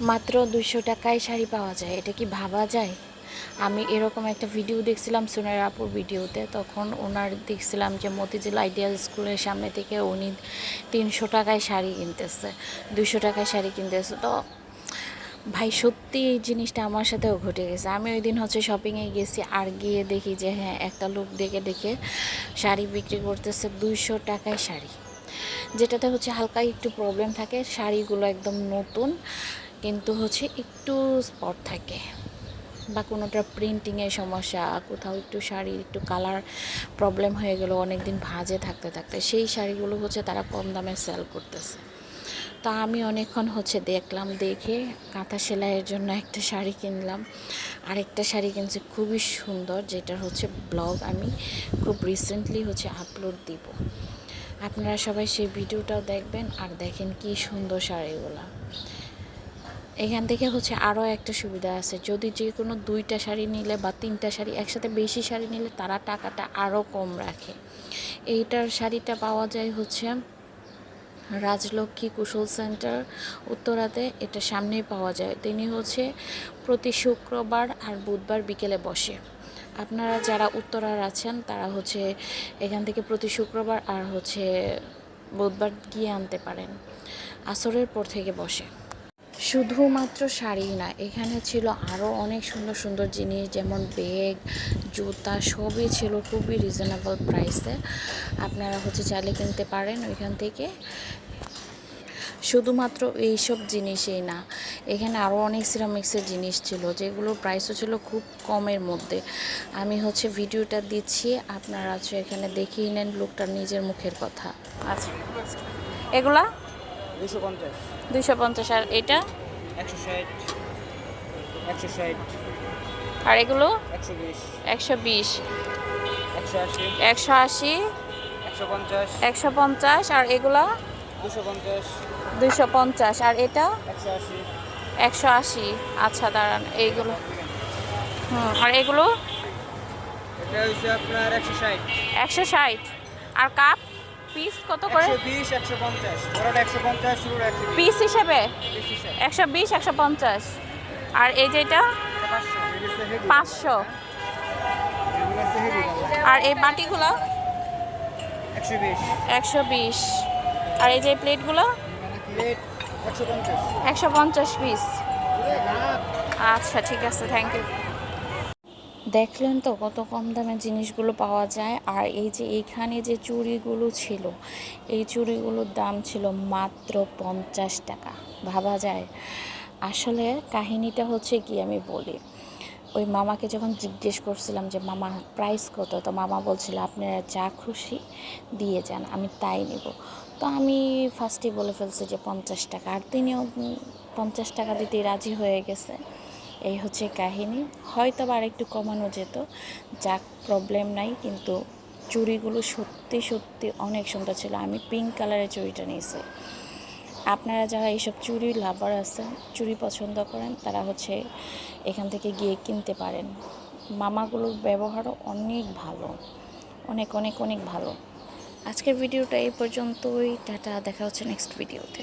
মাত্র দুইশো টাকায় শাড়ি পাওয়া যায়, এটা কি ভাবা যায়? আমি এরকম একটা ভিডিও দেখছিলাম সোনার আপুর ভিডিওতে তখন ওনার দেখছিলাম যে মতিঝিল আইডিয়াল স্কুলের সামনে থেকে উনি তিনশো টাকায় শাড়ি কিনতেছে দুশো টাকায় শাড়ি কিনতেছে। তো ভাই, সত্যি এই জিনিসটা আমার সাথেও ঘটে গেছে। আমি ওই দিন হচ্ছে শপিংয়ে গেছি আর গিয়ে দেখি যে হ্যাঁ একটা লোক দেখে দেখে শাড়ি বিক্রি করতেছে দুইশো টাকায় শাড়ি। যেটাতে হচ্ছে হালকা একটু প্রবলেম থাকে, শাড়িগুলো একদম নতুন কিন্তু হচ্ছে একটু স্পট থাকে বা কোনোটা প্রিন্টিংয়ের সমস্যা, কোথাও একটু শাড়ির একটু কালার প্রবলেম হয়ে গেল অনেক দিন ভাজে থাকতে থাকতে সেই শাড়িগুলো হচ্ছে তারা কম দামে সেল করতেছে। তা আমি অনেকক্ষণ হচ্ছে দেখলাম, দেখে কাঁথা সেলাইয়ের জন্য একটা শাড়ি কিনলাম। আরেকটা শাড়ি কিনছি খুবই সুন্দর, যেটার হচ্ছে ব্লগ আমি খুব রিসেন্টলি হচ্ছে আপলোড দিব। আপনারা সবাই সেই ভিডিওটাও দেখবেন আর দেখেন কি সুন্দর শাড়িগুলো। এখান থেকে হচ্ছে আরও একটা সুবিধা আছে। যদি যে কোনো দুইটা শাড়ি নিলে বা তিনটা শাড়ি একসাথে বেশি শাড়ি নিলে তারা টাকাটা আরও কম রাখে। এইটার শাড়িটা পাওয়া যায় হচ্ছে রাজলক্ষ্মী কুশল সেন্টার উত্তরাতে। এটা সামনেই পাওয়া যায়। তিনি হচ্ছে প্রতি শুক্রবার আর বুধবার বিকেলে বসে। আপনারা যারা উত্তরার আছেন, তারা হচ্ছে এখান থেকে প্রতি শুক্রবার আর হচ্ছে বুধবার গিয়ে আনতে পারেন। আসরের পর থেকে বসে। শুধুমাত্র শাড়ি না, এখানে ছিল আরও অনেক সুন্দর সুন্দর জিনিস যেমন ব্যাগ, জুতা সবই ছিল খুবই রিজনেবল প্রাইসে আপনারা হচ্ছে চাইলে কিনতে পারেন ওইখান থেকে। শুধুমাত্র এইসব জিনিসই না, এখানে আরও অনেক সিরামিক্সের জিনিস ছিল যেগুলোর প্রাইসও ছিল খুব কমের মধ্যে। আমি হচ্ছে ভিডিওটা দিচ্ছি, আপনারা হচ্ছে এখানে দেখিয়ে নেন লোকটার নিজের মুখের কথা। আচ্ছা। এগুলা? দুশো পঞ্চাশ। আর এটা? একশো ষাট একশো ষাট আর এগুলো? একশো বিশ একশো বিশ। একশো আশি একশো আশি একশো পঞ্চাশ একশো পঞ্চাশ আর এগুলো? দুশো পঞ্চাশ দুইশো পঞ্চাশ আর এটা? একশো আশি। একশো আশি। আচ্ছা দাঁড়ান এইগুলো। হুম আর এগুলো? এটা হচ্ছে আপনার একশো ষাট। একশো ষাট। আর কাপ? পিস কত করে? একশো বিশ একশো পঞ্চাশ। ওরা একশো পঞ্চাশ শুরু একশো বিশ। পিস হিসেবে? বিশ হিসাব। একশো বিশ একশো পঞ্চাশ। আর এই এটা heavy দাম। আর এই বাটিগুলো? একশো বিশ। একশো বিশ। আর এই যে প্লেটগুলো? প্লেট একশো পঞ্চাশ। একশো পঞ্চাশ পিস আচ্ছা ঠিক আছে থ্যাংক ইউ দেখলেন তো কত কম দামে জিনিসগুলো পাওয়া যায়। আর এই যে এইখানে যে চুড়িগুলো ছিল, এই চুড়িগুলোর দাম ছিল মাত্র পঞ্চাশ টাকা। ভাবা যায়? আসলে কাহিনীটা হচ্ছে কি আমি বলি। ওই মামাকে যখন জিজ্ঞেস করছিলাম যে, মামা প্রাইস কত? তো মামা বলছিল, আপনারা যা খুশি দিয়ে যান, আমি তাই নেব। তো আমি ফার্স্টে বলে ফেলছি যে, পঞ্চাশ টাকা। আর তিনিও পঞ্চাশ টাকা দিতে রাজি হয়ে গেছে। এই হচ্ছে কাহিনী। হয়তো বা আরেকটু কমানো যেত। যাক প্রবলেম নাই, কিন্তু চুড়িগুলো সত্যি সত্যি অনেক সুন্দর ছিল। আমি পিঙ্ক কালারের চুড়িটা নিয়েছি। আপনারা যারা এইসব চুড়ি লাভার আছেন চুড়ি পছন্দ করেন, তারা হচ্ছে এখান থেকে গিয়ে কিনতে পারেন। মামাগুলোর ব্যবহারও অনেক ভালো। অনেক অনেক অনেক ভালো। আজকের ভিডিওটা এই পর্যন্তই। টাটা, দেখা হচ্ছে নেক্সট ভিডিওতে